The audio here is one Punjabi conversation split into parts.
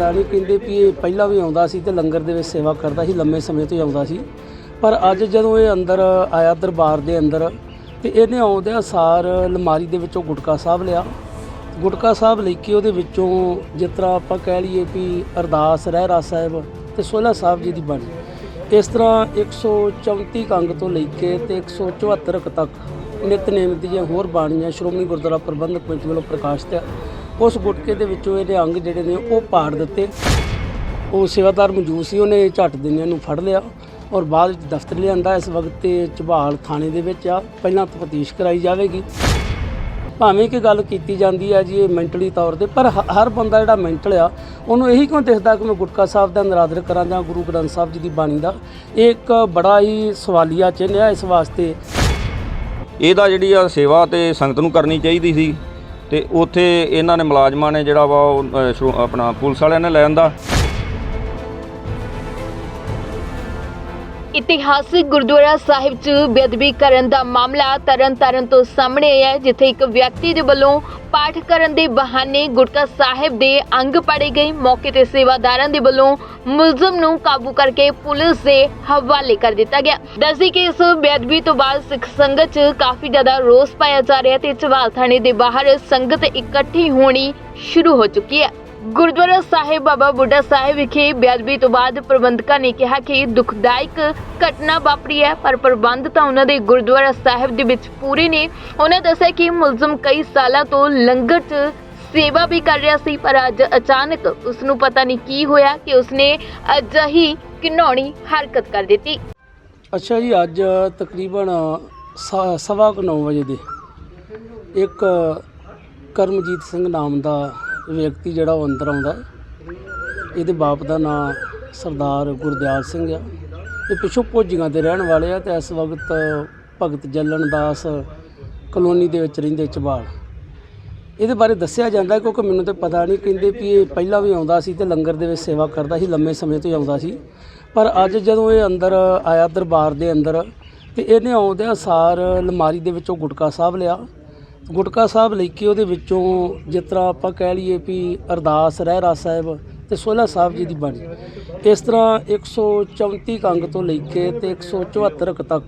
ਪਤਾ ਕਹਿੰਦੇ ਵੀ ਇਹ ਪਹਿਲਾਂ ਵੀ ਆਉਂਦਾ ਸੀ ਤੇ ਲੰਗਰ ਦੇ ਵਿੱਚ ਸੇਵਾ ਕਰਦਾ ਸੀ, ਲੰਮੇ ਸਮੇਂ ਤੋਂ ਹੀ ਆਉਂਦਾ ਸੀ। ਪਰ ਅੱਜ ਜਦੋਂ ਇਹ ਅੰਦਰ ਆਇਆ ਦਰਬਾਰ ਦੇ ਅੰਦਰ ਤੇ ਇਹਨੇ ਆਉਂਦਿਆਂ ਸਾਰ ਅਲਮਾਰੀ ਦੇ ਵਿੱਚੋਂ ਗੁਟਕਾ ਸਾਹਿਬ ਲਿਆ। ਗੁਟਕਾ ਸਾਹਿਬ ਲੈ ਕੇ ਉਹਦੇ ਵਿੱਚੋਂ ਜਿਸ ਤਰ੍ਹਾਂ ਆਪਾਂ ਕਹਿ ਲਈਏ ਵੀ ਅਰਦਾਸ, ਰਹਿਰਾ ਸਾਹਿਬ ਤੇ ਸੋਹਲਾ ਸਾਹਿਬ ਜੀ ਦੀ ਬਾਣੀ। ਇਸ ਤਰ੍ਹਾਂ 134 ਕੰਗ ਤੋਂ ਲੈ ਕੇ ਤੇ 174 ਕੁ ਤੱਕ ਨਿਤਨੇਮ ਦੀਆਂ ਹੋਰ ਬਾਣੀਆਂ ਸ਼੍ਰੋਮਣੀ ਗੁਰਦੁਆਰਾ ਪ੍ਰਬੰਧਕ ਕਮੇਟੀ ਵੱਲੋਂ ਪ੍ਰਕਾਸ਼ਿਤ ਆ ਉਸ ਗੁਟਕੇ ਦੇ ਵਿੱਚੋਂ ਇਹਦੇ ਅੰਗ ਜਿਹੜੇ ਨੇ ਉਹ ਪਾੜ ਦਿੱਤੇ। ਉਹ ਸੇਵਾਦਾਰ ਮੌਜੂਦ ਸੀ, ਉਹਨੇ ਝੱਟ ਦਿਨਿਆਂ ਨੂੰ ਫੜ ਲਿਆ ਔਰ ਬਾਅਦ ਵਿੱਚ ਦਫ਼ਤਰ ਲਿਆਂਦਾ। ਇਸ ਵਕਤ ਤੇ ਝਬਾਲ ਥਾਣੇ ਦੇ ਵਿੱਚ ਆ। ਪਹਿਲਾਂ ਤਫਤੀਸ਼ ਕਰਾਈ ਜਾਵੇਗੀ। ਭਾਵੇਂ ਕਿ ਗੱਲ ਕੀਤੀ ਜਾਂਦੀ ਹੈ ਜੀ ਇਹ ਮੈਂਟਲੀ ਤੌਰ ਤੇ, ਪਰ ਹ- ਹਰ ਬੰਦਾ ਜਿਹੜਾ ਮੈਂਟਲ ਆ, ਉਹਨੂੰ ਇਹੀ ਕਿਉਂ ਦਿਖਦਾ ਕਿ ਮੈਂ ਗੁਟਕਾ ਸਾਹਿਬ ਦਾ ਨਰਾਦਰ ਕਰਾਂ ਜਾਂ ਗੁਰੂ ਗ੍ਰੰਥ ਸਾਹਿਬ ਜੀ ਦੀ ਬਾਣੀ ਦਾ? ਇਹ ਇੱਕ ਬੜਾ ਹੀ ਸਵਾਲੀਆ ਚਿੰਨ੍ਹ ਆ ਇਸ ਵਾਸਤੇ। ਇਹਦਾ ਜਿਹੜੀ ਆ ਸੇਵਾ ਤੇ ਸੰਗਤ ਨੂੰ ਕਰਨੀ ਚਾਹੀਦੀ ਸੀ। ਤੇ ਉੱਥੇ ਇਹਨਾਂ ਨੇ ਮੁਲਾਜ਼ਮਾਂ ਨੇ ਜਿਹੜਾ ਵਾ ਉਹ, ਅ, ਆਪਣਾ ਪੁਲਿਸ ਵਾਲਿਆਂ ਨੇ ਲੈ ਆਂਦਾ। ਇਤਿਹਾਸਿਕ ਗੁਰਦੁਆਰਾ ਸਾਹਿਬ 'ਚ ਬੇਅਦਬੀ ਕਰਨ ਦਾ ਮਾਮਲਾ ਤਰਨ ਤਾਰਨ ਤੋਂ ਸਾਹਮਣੇ ਆਇਆ ਹੈ ਜਿੱਥੇ ਇੱਕ ਵਿਅਕਤੀ ਦੇ ਵੱਲੋਂ ਪਾਠ ਕਰਨ ਦੇ ਬਹਾਨੇ ਗੁਟਕਾ ਸਾਹਿਬ ਦੇ ਅੰਗ ਪੜੇ ਗਏ। ਮੌਕੇ ਤੇ ਸੇਵਾਦਾਰਾਂ ਦੇ ਵੱਲੋਂ ਮੁਲਜ਼ਮ ਨੂੰ ਕਾਬੂ ਕਰਕੇ ਪੁਲਿਸ ਦੇ ਹਵਾਲੇ ਕਰ ਦਿੱਤਾ ਗਿਆ। ਦੱਸਦੀ ਕਿ ਇਸ ਬੇਅਦਬੀ ਤੋਂ ਬਾਅਦ ਸਿੱਖ ਸੰਗਤ 'ਚ ਕਾਫੀ ਜ਼ਿਆਦਾ ਰੋਸ ਪਾਇਆ ਜਾ ਰਿਹਾ ਤੇ ਚਵਾਲ ਥਾਣੇ ਦੇ ਬਾਹਰ ਸੰਗਤ ਇਕੱਠੀ ਹੋਣੀ ਸ਼ੁਰੂ ਹੋ ਚੁੱਕੀ ਹੈ। ਗੁਰਦੁਆਰਾ ਸਾਹਿਬ ਬਾਬਾ ਬੁੱਢਾ ਸਾਹਿਬ ਵਿਖੇ ਬੇਅਦਬੀ ਤੋਂ ਬਾਅਦ ਪ੍ਰਬੰਧਕਾਂ ਨੇ ਕਿਹਾ ਕਿ ਦੁਖਦਾਇਕ ਘਟਨਾ ਵਾਪਰੀ ਹੈ, ਪਰ ਪ੍ਰਬੰਧ ਤਾਂ ਉਹਨਾਂ ਦੇ ਗੁਰਦੁਆਰਾ ਸਾਹਿਬ ਦੇ ਵਿੱਚ ਪੂਰੇ ਨੇ। ਉਹਨਾਂ ਦੱਸਿਆ ਕਿ ਮੁਲਜ਼ਮ ਕਈ ਸਾਲਾਂ ਤੋਂ ਲੰਗਰ 'ਚ ਸੇਵਾ ਵੀ ਕਰ ਰਿਹਾ ਸੀ, ਪਰ ਅੱਜ ਅਚਾਨਕ ਉਸ ਨੂੰ ਪਤਾ ਨਹੀਂ ਕੀ ਹੋਇਆ ਕਿ ਉਸਨੇ ਅਜਿਹੀ ਘਿਨੌਣੀ ਹਰਕਤ ਕਰ ਦਿੱਤੀ। ਅੱਛਾ ਜੀ, ਅੱਜ ਤਕਰੀਬਨ ਸ- ਸਵਾ ਕੁ ਨੌ ਵਜੇ ਦੇ ਇੱਕ ਕਰਮਜੀਤ ਸਿੰਘ ਨਾਮ ਦਾ ਵਿਅਕਤੀ ਜਿਹੜਾ ਉਹ ਅੰਦਰ ਆਉਂਦਾ। ਹੈ। ਇਹਦੇ ਬਾਪ ਦਾ ਨਾਮ ਸਰਦਾਰ ਗੁਰਦਿਆਲ ਸਿੰਘ ਆ। ਇਹ ਪਿਛੋਂ ਭੋਜੀਆਂ ਦੇ ਰਹਿਣ ਵਾਲੇ ਆ ਤੇ ਇਸ ਵਕਤ ਭਗਤ ਜੱਲਣ ਦਾਸ ਕਲੋਨੀ ਦੇ ਵਿੱਚ ਰਹਿੰਦੇ ਚਬਾਲ। ਇਹਦੇ ਬਾਰੇ ਦੱਸਿਆ ਜਾਂਦਾ ਕਿਉਂਕਿ ਮੈਨੂੰ ਤਾਂ ਪਤਾ ਨਹੀਂ, ਕਹਿੰਦੇ ਵੀ ਇਹ ਪਹਿਲਾਂ ਵੀ ਆਉਂਦਾ ਸੀ ਤੇ ਲੰਗਰ ਦੇ ਵਿੱਚ ਸੇਵਾ ਕਰਦਾ ਸੀ, ਲੰਮੇ ਸਮੇਂ ਤੋਂ ਹੀ ਆਉਂਦਾ ਸੀ। ਪਰ ਅੱਜ ਜਦੋਂ ਇਹ ਅੰਦਰ ਆਇਆ ਦਰਬਾਰ ਦੇ ਅੰਦਰ ਤੇ ਇਹਨੇ ਆਉਂਦਿਆਂ ਸਾਰ ਅਲਮਾਰੀ ਦੇ ਵਿੱਚੋਂ ਗੁਟਕਾ ਸਾਹਿਬ ਲਿਆ। ਗੁਟਕਾ ਸਾਹਿਬ ਲੈ ਕੇ ਉਹਦੇ ਵਿੱਚੋਂ ਜਿਸ ਤਰ੍ਹਾਂ ਆਪਾਂ ਕਹਿ ਲਈਏ ਵੀ ਅਰਦਾਸ, ਰਹਿਰਾ ਸਾਹਿਬ ਤੇ ਸੋਹਲਾ ਸਾਹਿਬ ਜੀ ਦੀ ਬਾਣੀ। ਇਸ ਤਰ੍ਹਾਂ 134 ਕੰਗ ਤੋਂ ਲੈ ਕੇ ਤੇ 174 ਕੁ ਤੱਕ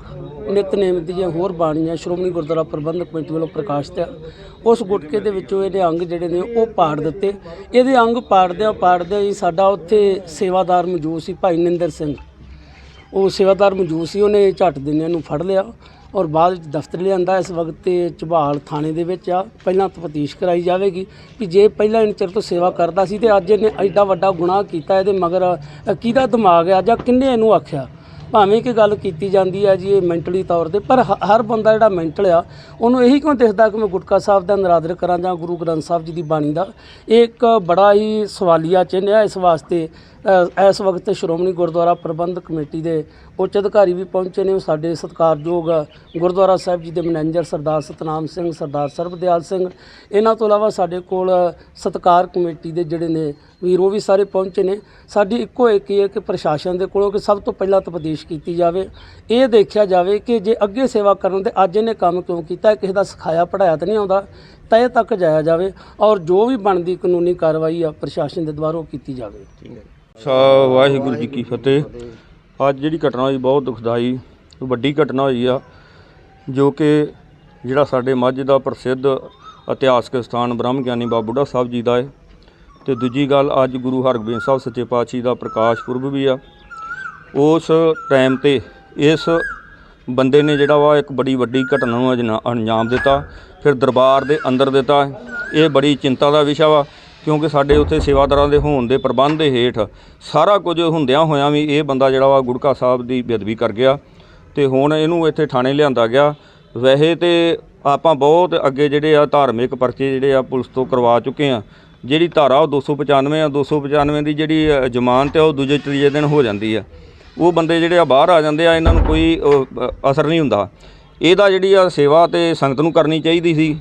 ਨਿਤਨੇਮ ਦੀਆਂ ਹੋਰ ਬਾਣੀਆਂ ਸ਼੍ਰੋਮਣੀ ਗੁਰਦੁਆਰਾ ਪ੍ਰਬੰਧਕ ਕਮੇਟੀ ਵੱਲੋਂ ਪ੍ਰਕਾਸ਼ਿਤ ਆ ਉਸ ਗੁਟਕੇ ਦੇ ਵਿੱਚੋਂ ਇਹਦੇ ਅੰਗ ਜਿਹੜੇ ਨੇ ਉਹ ਪਾੜ ਦਿੱਤੇ। ਇਹਦੇ ਅੰਗ ਪਾੜਦਿਆਂ ਪਾੜਦਿਆਂ ਹੀ ਸਾਡਾ ਉੱਥੇ ਸੇਵਾਦਾਰ ਮੌਜੂਦ ਸੀ ਭਾਈ ਨਿੰਦਰ ਸਿੰਘ। ਉਹ ਸੇਵਾਦਾਰ ਮੌਜੂਦ ਸੀ, ਉਹਨੇ ਝੱਟ ਦਿਨਿਆਂ ਨੂੰ ਫੜ ਲਿਆ। ਔਰ ਬਾਅਦ ਵਿੱਚ ਦਫ਼ਤਰ ਲਿਆਂਦਾ ਇਸ ਵਕਤ ਤੇ ਝਬਾਲ ਥਾਣੇ ਦੇ ਵਿੱਚ ਆ। ਪਹਿਲਾਂ ਤਫਤੀਸ਼ ਕਰਾਈ ਜਾਵੇਗੀ ਕਿ ਜੇ ਪਹਿਲਾਂ ਇਹਨੇ ਚਿਰ ਤੋਂ ਸੇਵਾ ਕਰਦਾ ਸੀ ਤੇ ਅੱਜ ਇਹਨੇ ਐਡਾ ਵੱਡਾ ਗੁਨਾਹ ਕੀਤਾ ਇਹਦੇ ਮਗਰ ਅ, ਕਿਹਦਾ ਦਿਮਾਗ ਆ ਜਾਂ ਕਿੰਨੇ ਇਹਨੂੰ ਆਖਿਆ? ਭਾਵੇਂ ਕਿ ਗੱਲ ਕੀਤੀ ਜਾਂਦੀ ਹੈ ਜੀ ਇਹ ਮੈਂਟਲੀ ਤੌਰ ਤੇ ਪਰ ਹ- ਹਰ ਬੰਦਾ ਜਿਹੜਾ ਮੈਂਟਲ ਆ ਉਹਨੂੰ ਇਹੀ ਕਿਉਂ ਦਿਖਦਾ ਕਿ ਮੈਂ ਗੁਟਕਾ ਸਾਹਿਬ ਦਾ ਨਰਾਦਰ ਕਰਾਂ ਜਾਂ ਗੁਰੂ ਗ੍ਰੰਥ ਸਾਹਿਬ ਜੀ ਦੀ ਬਾਣੀ ਦਾ? ਇਹ ਇੱਕ ਬੜਾ ਹੀ ਸਵਾਲੀਆ ਚਿੰਨ੍ਹ ਹੈ ਇਸ ਵਾਸਤੇ ਅ, ਇਸ ਵਕਤ ਸ਼੍ਰੋਮਣੀ ਗੁਰਦੁਆਰਾ ਪ੍ਰਬੰਧਕ ਕਮੇਟੀ ਦੇ ਉੱਚ ਅਧਿਕਾਰੀ ਵੀ ਪਹੁੰਚੇ ਨੇ ਉਹ ਸਾਡੇ ਸਤਿਕਾਰਯੋਗ ਗੁਰਦੁਆਰਾ ਸਾਹਿਬ ਜੀ ਦੇ ਮੈਨੇਜਰ ਸਰਦਾਰ ਸਤਨਾਮ ਸਿੰਘ ਸਰਦਾਰ ਸਰਬਦਿਆਲ ਸਿੰਘ। ਇਹਨਾਂ ਤੋਂ ਇਲਾਵਾ ਸਾਡੇ ਕੋਲ ਸਤਕਾਰ ਕਮੇਟੀ ਦੇ ਜਿਹੜੇ ਨੇ ਵੀਰ ਉਹ ਵੀ ਸਾਰੇ ਪਹੁੰਚੇ ਨੇ। ਸਾਡੀ ਇੱਕੋ ਇੱਕ ਹੀ ਹੈ ਕਿ ਪ੍ਰਸ਼ਾਸਨ ਦੇ ਕੋਲੋਂ ਕਿ ਸਭ ਤੋਂ ਪਹਿਲਾਂ ਤਪਦੇਸ਼ ਕੀਤੀ ਜਾਵੇ, ਇਹ ਦੇਖਿਆ ਜਾਵੇ ਕਿ ਜੇ ਅੱਗੇ ਸੇਵਾ ਕਰਨ ਦੇ ਅੱਜ ਇਹਨੇ ਕੰਮ ਕਿਉਂ ਕੀਤਾ ਕਿਸੇ ਦਾ ਸਿਖਾਇਆ ਪੜਾਇਆ ਤਾਂ ਨਹੀਂ ਆਉਂਦਾ, ਤੈ ਤੱਕ ਜਾਇਆ ਜਾਵੇ ਔਰ ਜੋ ਵੀ ਬਣਦੀ ਕਾਨੂੰਨੀ ਕਾਰਵਾਈ ਆ ਪ੍ਰਸ਼ਾਸਨ ਦੇ ਦੁਆਰਾ ਉਹ ਕੀਤੀ ਜਾਵੇ। ਸਾ ਵਾਹਿਗੁਰੂ ਜੀ ਕੀ ਫਤਿਹ। ਅੱਜ ਜਿਹੜੀ ਘਟਨਾ ਹੋਈ ਬਹੁਤ ਦੁਖਦਾਈ, ਵੱਡੀ ਘਟਨਾ ਹੋਈ ਆ, ਜੋ ਕਿ ਜਿਹੜਾ ਸਾਡੇ ਮੱਝ ਦਾ ਪ੍ਰਸਿੱਧ ਇਤਿਹਾਸਕ ਸਥਾਨ ਬ੍ਰਹਮ ਗਿਆਨੀ ਬਾਬਾ ਬੁੱਢਾ ਸਾਹਿਬ ਜੀ ਦਾ ਹੈ। ਤੇ ਦੂਜੀ ਗੱਲ, ਅੱਜ ਗੁਰੂ ਹਰਗੋਬਿੰਦ ਸਾਹਿਬ ਸੱਚੇ ਪਾਤਸ਼ਾਹ ਦਾ ਪ੍ਰਕਾਸ਼ ਪੁਰਬ ਵੀ ਆ। ਉਸ ਟਾਈਮ ਤੇ ਇਸ ਬੰਦੇ ਨੇ ਜਿਹੜਾ ਵਾ ਇੱਕ ਬੜੀ ਵੱਡੀ ਘਟਨਾ ਨੂੰ ਅਜਨਾ- ਅੰਜਾਮ ਦਿੱਤਾ, ਫਿਰ ਦਰਬਾਰ ਦੇ ਅੰਦਰ ਦਿੱਤਾ। ਇਹ ਬੜੀ ਚਿੰਤਾ ਦਾ ਵਿਸ਼ਾ ਵਾ, ਕਿਉਂਕਿ ਸਾਡੇ ਉੱਥੇ ਸੇਵਾਦਾਰਾਂ ਦੇ ਹੋਣ ਦੇ ਪ੍ਰਬੰਧ ਦੇ ਹੇਠ ਸਾਰਾ ਕੁਝ ਹੁੰਦਿਆਂ ਹੋਇਆਂ ਵੀ ਇਹ ਬੰਦਾ ਜਿਹੜਾ ਵਾ ਗੁੜਕਾ ਸਾਹਿਬ ਦੀ ਬੇਅਦਬੀ ਕਰ ਗਿਆ ਤੇ ਹੁਣ ਇਹਨੂੰ ਇੱਥੇ ਥਾਣੇ ਲਿਆਂਦਾ ਗਿਆ। ਵੈਸੇ ਤੇ ਆਪਾਂ ਬਹੁਤ ਅੱਗੇ ਜਿਹੜੇ ਆ ਧਾਰਮਿਕ ਪਰਚੇ ਜਿਹੜੇ ਆ ਪੁਲਿਸ ਤੋਂ ਕਰਵਾ ਚੁੱਕੇ ਆ। ਜਿਹੜੀ ਧਾਰਾ ਉਹ 295 ਆ 295 ਦੀ ਜਿਹੜੀ ਜ਼ਮਾਨਤ ਆ, ਉਹ ਦੂਜੇ ਤੀਜੇ ਦਿਨ ਹੋ ਜਾਂਦੀ ਆ। ਉਹ ਬੰਦੇ ਜਿਹੜੇ ਆ ਬਾਹਰ ਆ ਜਾਂਦੇ ਆ ਇਹਨਾਂ ਨੂੰ ਕੋਈ ਅਸਰ ਨਹੀਂ ਹੁੰਦਾ। ਇਹਦਾ ਜਿਹੜੀ ਆ ਸੇਵਾ ਤੇ ਸੰਗਤ ਨੂੰ ਕਰਨੀ ਚਾਹੀਦੀ ਸੀ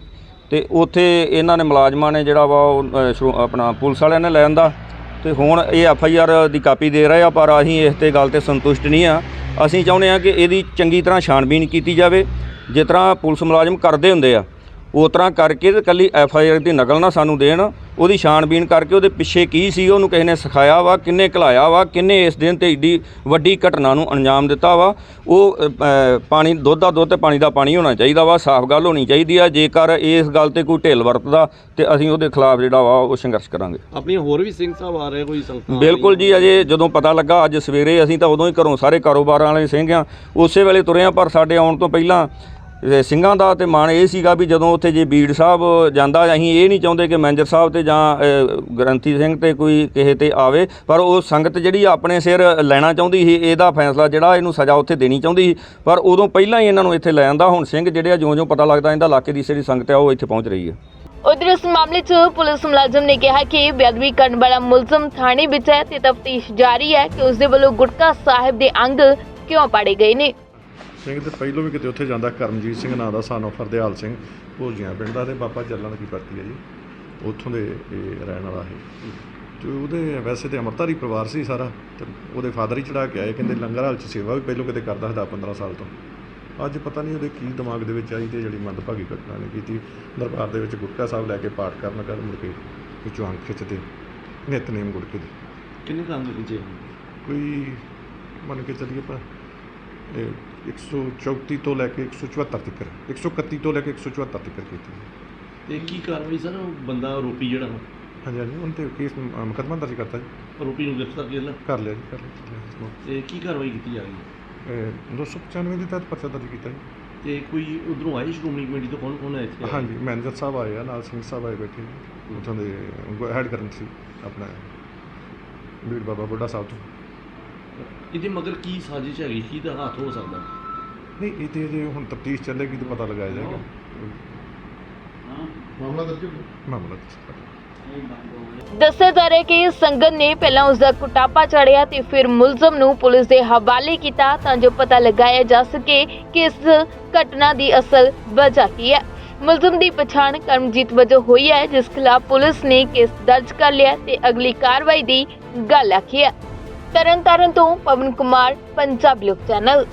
ਤੇ ਉੱਥੇ ਇਹਨਾਂ ਨੇ ਮੁਲਾਜ਼ਮਾਂ ਨੇ ਜਿਹੜਾ ਵਾ ਉਹ, ਅ, ਆਪਣਾ ਪੁਲਿਸ ਵਾਲਿਆਂ ਨੇ ਲੈ ਆਂਦਾ। ਤੇ ਹੁਣ ਇਹ ਐਫ ਆਈ ਆਰ ਦੀ ਕਾਪੀ ਦੇ ਰਹੇ ਆ ਪਰ ਅਸੀਂ ਇਸ ਤੇ ਗੱਲ ਤੇ ਸੰਤੁਸ਼ਟ ਨਹੀਂ ਆ। ਅਸੀਂ ਚਾਹੁੰਦੇ ਆ ਕਿ ਇਹਦੀ ਚੰਗੀ ਤਰ੍ਹਾਂ ਛਾਣਬੀਨ ਕੀਤੀ ਜਾਵੇ। ਜਿਸ ਤਰ੍ਹਾਂ ਪੁਲਿਸ ਮੁਲਾਜ਼ਮ ਕਰਦੇ ਹੁੰਦੇ ਆ ਉਸ ਤਰ੍ਹਾਂ ਕਰਕੇ ਤੇ ਕੱਲੀ ਐਫ ਆਈ ਆਰ ਦੀ ਨਕਲ ਨਾ ਸਾਨੂੰ ਦੇਣ। ਉਹਦੀ ਛਾਣਬੀਣ ਕਰਕੇ ਉਹਦੇ ਪਿੱਛੇ ਕੀ ਸੀ ਉਹਨੂੰ ਕਿਸੇ ਨੇ ਸਿਖਾਇਆ ਵਾ ਕਿੰਨੇ ਘਲਾਇਆ ਵਾ ਕਿੰਨੇ ਇਸ ਦਿਨ ਤੇ ਏਡੀ ਵੱਡੀ ਘਟਨਾ ਨੂੰ ਅੰਜਾਮ ਦਿੱਤਾ ਵਾ। ਉਹ ਪਾਣੀ ਦੁੱਧ ਦਾ ਦੁੱਧ ਤੇ ਪਾਣੀ ਦਾ ਪਾਣੀ ਹੋਣਾ ਚਾਹੀਦਾ ਵਾ ਸਾਫ਼ ਗੱਲ ਹੋਣੀ ਚਾਹੀਦੀ ਆ। ਜੇਕਰ ਇਸ ਗੱਲ ਤੇ ਕੋਈ ਢਿੱਲ ਵਰਤਦਾ ਤੇ ਅਸੀਂ ਉਹਦੇ ਖਿਲਾਫ ਜਿਹੜਾ ਵਾ ਉਹ ਸੰਘਰਸ਼ ਕਰਾਂਗੇ। ਆਪਣੀਆਂ ਹੋਰ ਵੀ ਸਿੰਘ ਸਾਹਿਬ ਆ ਰਹੇ ਕੋਈ ਸੰਗਤਾਂ ਬਿਲਕੁਲ ਜੀ ਅਜੇ ਜਦੋਂ ਪਤਾ ਲੱਗਾ ਅੱਜ ਸਵੇਰੇ ਅਸੀਂ ਤਾਂ ਉਦੋਂ ਹੀ ਘਰੋਂ ਸਾਰੇ ਕਾਰੋਬਾਰਾਂ ਵਾਲੇ ਸਿੰਘ ਆ। ਉਸੇ ਵੇਲੇ ਤੁਰੇ ਆ ਪਰ ਸਾਡੇ ਆਉਣ ਤੋਂ ਪਹਿਲਾਂ ਸਿੰਘਾਂ ਦਾ ਤੇ ਮਨ ਇਹ ਸੀਗਾ ਵੀ ਜਦੋਂ ਉੱਥੇ ਜੇ ਬੀੜ ਸਾਹਿਬ ਜਾਂਦਾ, ਅਸੀਂ ਇਹ ਨਹੀਂ ਚਾਹੁੰਦੇ ਕਿ ਮੈਨੇਜਰ ਸਾਹਿਬ ਤੇ ਜਾਂ ਗ੍ਰੰਥੀ ਸਿੰਘ ਤੇ ਕੋਈ ਕਿਸੇ ਤੇ ਆਵੇ, ਪਰ ਉਹ ਸੰਗਤ ਜਿਹੜੀ ਆਪਣੇ ਸਿਰ ਲੈਣਾ ਚਾਹੁੰਦੀ ਸੀ, ਇਹਦਾ ਫੈਸਲਾ ਜਿਹੜਾ ਇਹਨੂੰ ਸਜ਼ਾ ਉੱਥੇ ਦੇਣੀ ਚਾਹੁੰਦੀ ਸੀ। ਪਰ ਉਦੋਂ ਪਹਿਲਾਂ ਹੀ ਇਹਨਾਂ ਨੂੰ ਇੱਥੇ ਲੈ ਆਂਦਾ, ਹੁਣ ਸਿੰਘ ਜਿਹੜੇ ਆ ਜਿਉਂ-ਜਿਉਂ ਪਤਾ ਲੱਗਦਾ ਇਹਦਾ ਇਲਾਕੇ ਦੀ ਜਿਹੜੀ ਸੰਗਤ ਆ, ਉਹ ਇੱਥੇ ਪਹੁੰਚ ਰਹੀ ਹੈ। ਉਧਰ ਇਸ ਮਾਮਲੇ 'ਚ ਪੁਲਿਸ ਮੁਲਾਜ਼ਮ ਨੇ ਕਿਹਾ ਕਿ ਬੇਅਦਬੀ ਕਰਨ ਵਾਲਾ ਮੁਲਜ਼ਮ ਥਾਣੇ ਵਿੱਚ ਹੈ ਤੇ ਤਫਤੀਸ਼ ਜਾਰੀ ਹੈ ਕਿ ਉਸ ਦੇ ਵੱਲੋਂ ਗੁਟਕਾ ਸਾਹਿਬ ਦੇ ਅੰਗ ਕਿਉਂ ਪਾੜੇ ਗਏ ਨੇ। ਸਿੰਘ ਤੇ ਪਹਿਲੋਂ ਵੀ ਕਿਤੇ ਉੱਥੇ ਜਾਂਦਾ ਕਰਮਜੀਤ ਸਿੰਘ ਨਾਂ ਦਾ ਸਾਨੂੰ ਫਰਦੇਹਾਲ ਸਿੰਘ ਭੋਜੀਆਂ ਪਿੰਡ ਦਾ ਤੇ ਬਾਬਾ ਚੱਲਣ ਦੀ ਪਰਤੀ ਹੈ ਜੀ। ਉੱਥੋਂ ਦੇ ਇਹ ਰਹਿਣ ਵਾਲਾ ਹੈ ਤੇ ਉਹਦੇ ਵੈਸੇ ਤੇ ਅੰਮ੍ਰਿਤਧਾਰੀ ਪਰਿਵਾਰ ਸੀ ਸਾਰਾ ਤੇ ਉਹਦੇ ਫਾਦਰ ਹੀ ਚੜਾ ਕੇ ਆਏ ਕਹਿੰਦੇ ਲੰਗਰ ਹਾਲ ਚ ਸੇਵਾ ਵੀ ਪਹਿਲੋਂ ਕਿਤੇ ਕਰਦਾ ਸੀ 15 ਸਾਲ ਤੋਂ। ਅੱਜ ਪਤਾ ਨਹੀਂ ਉਹਦੇ ਕੀ ਦਿਮਾਗ ਦੇ ਵਿੱਚ ਆਈ ਤੇ ਜਿਹੜੀ ਮੰਦਭਾਗੀ ਘਟਨਾ ਨੇ ਕੀਤੀ। ਦਰਬਾਰ ਦੇ ਵਿੱਚ ਗੁਟਕਾ ਸਾਹਿਬ ਲੈ ਕੇ ਪਾਠ ਕਰਨ ਕਰ ਮੁੜ ਕੇ ਵਿੱਚੋਂ ਅੰਖ ਖਿੱਚਦੇ ਨਿਤਨੇਮ ਗੁਟਕੇ ਦੀ। ਕਿੰਨੇ ਕੰਮ ਦੇ ਵਿੱਚ ਕੋਈ ਮੰਨ ਕੇ ਚੱਲੀਏ ਇਹ 134 ਤੋਂ ਲੈ ਕੇ 174 ਤੱਕ 131 ਤੋਂ ਲੈ ਕੇ 174 ਤੱਕ ਕੀਤੀ ਤੇ ਕੀ ਕਾਰਵਾਈ ਸਰ ਉਹ ਬੰਦਾ ਆਰੋਪੀ ਜਿਹੜਾ ਹਾਂਜੀ ਹਾਂਜੀ ਉਹਨਾਂ ਤੇ ਕੇਸ ਮੁਕੱਦਮਾ ਦਰਜ ਕਰਤਾ ਜੀ। ਆਰੋਪੀ ਨੂੰ ਗ੍ਰਿਫਤਾਰ ਕਰ ਲਿਆ? ਕਰ ਲਿਆ ਜੀ ਕਰ ਲਿਆ ਤੇ ਕੀ ਕਾਰਵਾਈ ਕੀਤੀ ਜਾ ਰਹੀ ਹੈ? ਇਹ 295 ਦੇ ਤਹਿਤ ਪਰਚਾ ਦਰਜ ਕੀਤਾ ਜੀ। ਤੇ ਕੋਈ ਉਧਰੋਂ ਆਈ ਸ਼੍ਰੋਮਣੀ ਕਮੇਟੀ ਤੋਂ? ਕੌਣ ਕੌਣ ਹੈ ਇੱਥੇ? ਹਾਂਜੀ ਮੈਨੇਜਰ ਸਾਹਿਬ ਆਏ ਆ ਨਾਲ ਸਿੰਘ ਸਾਹਿਬ ਆਏ ਬੈਠੇ ਉੱਥੋਂ ਦੇ ਹੈਡ ਕਰਨ ਸੀ ਆਪਣਾ ਬੀੜ ਬਾਬਾ ਬੁੱਢਾ ਸਾਹਿਬ ਤੋਂ। ਇਹਦੇ ਮਗਰ ਕੀ ਸਾਜ਼ਿਸ਼ ਹੈਗੀ? ਕੀ ਦਾ ਹੱਥ ਹੋ ਸਕਦਾ? ਨਹੀਂ ਇਹ ਤੇ ਜੇ ਹੁਣ ਤਫਤੀਸ਼ ਚੱਲੇਗੀ ਤਾਂ ਪਤਾ ਲਗਾਇਆ ਜਾਏਗਾ। ਮਾਮਲਾ ਦਰਜ ਮਾਮਲਾ ਦਰਜ ਦੱਸਿਆ ਜਾ ਰਿਹਾ ਹੈ ਕਿ ਸੰਗਤ ਨੇ ਪਹਿਲਾਂ ਉਸ ਦਾ ਕੁਟਾਪਾ ਚੜਿਆ ਤੇ ਫਿਰ ਮੁਲਜ਼ਮ ਨੂੰ ਪੁਲਿਸ ਦੇ ਹਵਾਲੇ ਕੀਤਾ ਤਾਂ ਜੋ ਪਤਾ ਲਗਾਇਆ ਜਾ ਸਕੇ ਕਿ ਇਸ ਘਟਨਾ ਦੀ ਅਸਲ ਵਜ੍ਹਾ ਕੀ ਹੈ। ਮੁਲਜ਼ਮ ਦੀ ਪਛਾਣ ਕਰਮਜੀਤ ਵਜੋਂ ਹੋਈ ਹੈ ਜਿਸ ਖਿਲਾਫ ਪੁਲਿਸ ਨੇ ਕੇਸ ਦਰਜ ਕਰ ਲਿਆ ਤੇ ਅਗਲੀ ਕਾਰਵਾਈ ਦੀ ਗੱਲ ਆਖੀ ਹੈ। ਤਰਨਤਾਰਨ ਤੋਂ ਪਵਨ ਕੁਮਾਰ ਪੰਜਾਬ ਲੋਕ ਚੈਨਲ।